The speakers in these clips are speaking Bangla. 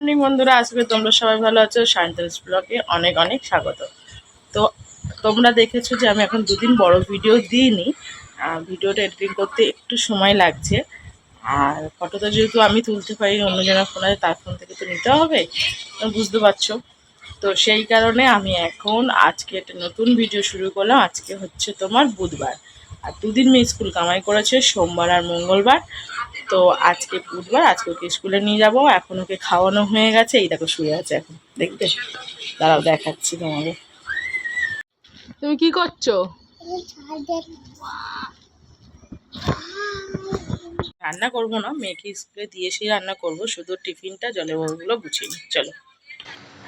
মর্নিং বন্ধুরা। আজকে তোমরা সবাই ভালো আছো। সায়েন্টালস ব্লগে অনেক অনেক স্বাগত। তো তোমরা দেখেছ যে আমি এখন দুদিন বড় ভিডিও দিইনি। ভিডিওটা এডিটিং করতে একটু সময় লাগছে। আর ফটোটা যেহেতু আমি তুলতে পারি, অন্যজনের ফোন আছে, তার ফোন থেকে তো নিতে হবে। বুঝতে পারছ? তো সেই কারণে আমি এখন আজকে একটা নতুন ভিডিও শুরু করলাম। আজকে হচ্ছে তোমার বুধবার। আর দুদিন মেয়ে স্কুল কামাই করেছে, সোমবার আর মঙ্গলবার। তো আজকে বুধবার আজকে ওকে স্কুলে নিয়ে যাব। এখন ওকে খাওয়ানো হয়ে গেছে। এই দেখো শুয়ে আছে এখন। দেখতে? দাঁড়াও দেখাচ্ছি তোমাকে তুমি কি করছ? রান্না করব না মেয়েকে স্কুলে দিয়ে এসেই রান্না করব। শুধু টিফিনটা জলে বড়গুলো গুছিয়ে বুঝিনি চলো।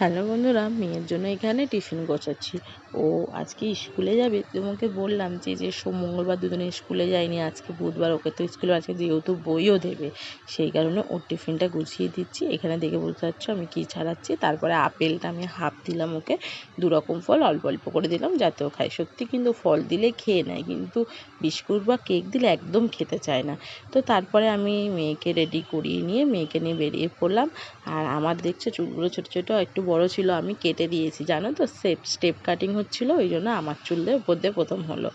হ্যালো বন্ধুরা, মেয়ের জন্য এখানে টিফিন গোছাচ্ছি। ও আজকে স্কুলে যাবে, তোমাকে বললাম যে যে সোম মঙ্গলবার দুদিনে স্কুলে যায়নি, আজকে বুধবার ওকে তো স্কুলে, আজকে যেহেতু বইও দেবে, সেই কারণে ওর টিফিনটা গুছিয়ে দিচ্ছি। এখানে দেখে বুঝতে পারছ আমি কী ছাড়াচ্ছি। তারপরে আপেলটা আমি হাফ দিলাম ওকে দু রকম ফল অল্প অল্প করে দিলাম, যাতে ও খায়। সত্যি কিন্তু ফল দিলে খেয়ে নেয়, কিন্তু বিস্কুট বা কেক দিলে একদম খেতে চায় না। তো তারপরে আমি মেয়েকে রেডি করিয়ে নিয়ে, মেয়েকে নিয়ে বেরিয়ে পড়লাম। আর আমার দেখছ চুলগুলো ছোটো ছোটো, একটু বড় ছিল, আমি কেটে দিয়েছি। জানো তো স্টেপ স্টেপ কাটিং হচ্ছিল, ওই জন্য আমার চুলের উপর দিয়ে প্রথম হলো।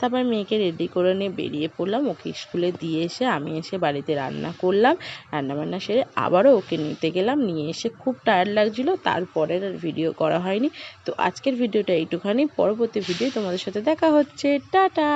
তারপর মেয়েকে রেডি করে নিয়ে বেরিয়ে পড়লাম, ওকে স্কুলে দিয়ে এসে আমি এসে বাড়িতে রান্না করলাম রান্না বান্না সেরে আবারও ওকে নিতে গেলাম, নিয়ে এসে খুব টায়ার্ড লাগছিল, তারপরের আর ভিডিও করা হয়নি। তো আজকের ভিডিওটা এইটুখানি, পরবর্তী ভিডিও তোমাদের সাথে দেখা হচ্ছে। টাটা!